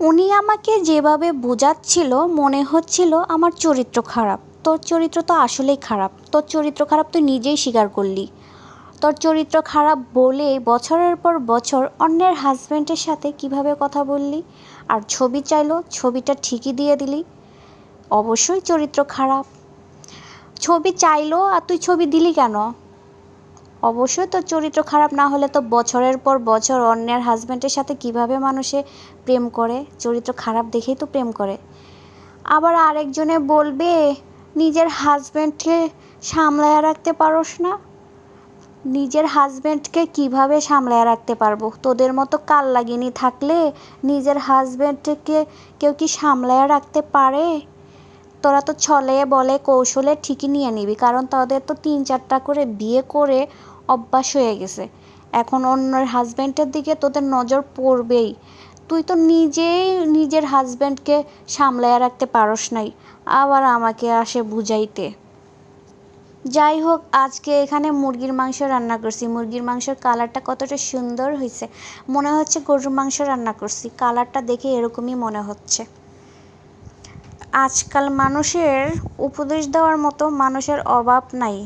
উনি আমাকে যেভাবে বোঝাচ্ছিল, মনে হচ্ছিল আমার চরিত্র খারাপ। তোর চরিত্র তো আসলেই খারাপ। তোর চরিত্র খারাপ তুই নিজেই স্বীকার করলি। তোর চরিত্র খারাপ বলে বছরের পর বছর অন্যের হাজব্যান্ডের সাথে কীভাবে কথা বললি? আর ছবি চাইলো, ছবিটা ঠিকই দিয়ে দিলি। অবশ্যই চরিত্র খারাপ। ছবি চাইলো আর তুই ছবি দিলি কেন? অবশ্যই তোর চরিত্র খারাপ না হলে তো বছরের পর বছর অন্যের হাজব্যান্ডের সাথে কীভাবে মানুষে প্রেম করে? চরিত্র খারাপ দেখেই তো প্রেম করে। আবার আরেকজনে বলবে, নিজের হাজব্যান্ডকে সামলায় রাখতে পারোস না। নিজের হাজব্যান্ডকে কীভাবে সামলায় রাখতে পারব? তোদের মতো কাল লাগিনি থাকলে নিজের হাজব্যান্ডকে কেউ কি সামলায় রাখতে পারে? তোরা তো ছলে বলে কৌশলে ঠিকই নিয়ে নিবি। কারণ তাদের তো তিন চারটা করে বিয়ে করে অভ্যাস হয়ে গেছে। এখন অন্যের হাজব্যান্ডের দিকে তোদের নজর পড়বেই। তুই তো নিজেই নিজের হাজব্যান্ডকে সামলায় রাখতে পারস নাই, আবার আমাকে আসে বুঝাইতে। যাই হোক, আজকে এখানে মুরগির মাংস রান্না করছি। মুরগির মাংসের কালারটা কতটা সুন্দর হয়েছে। মনে হচ্ছে গরুর মাংস রান্না করছি। কালারটা দেখে এরকমই মনে হচ্ছে। আজকাল মানুষের উপদেশ দেওয়ার মতো মানুষের অভাব নাই।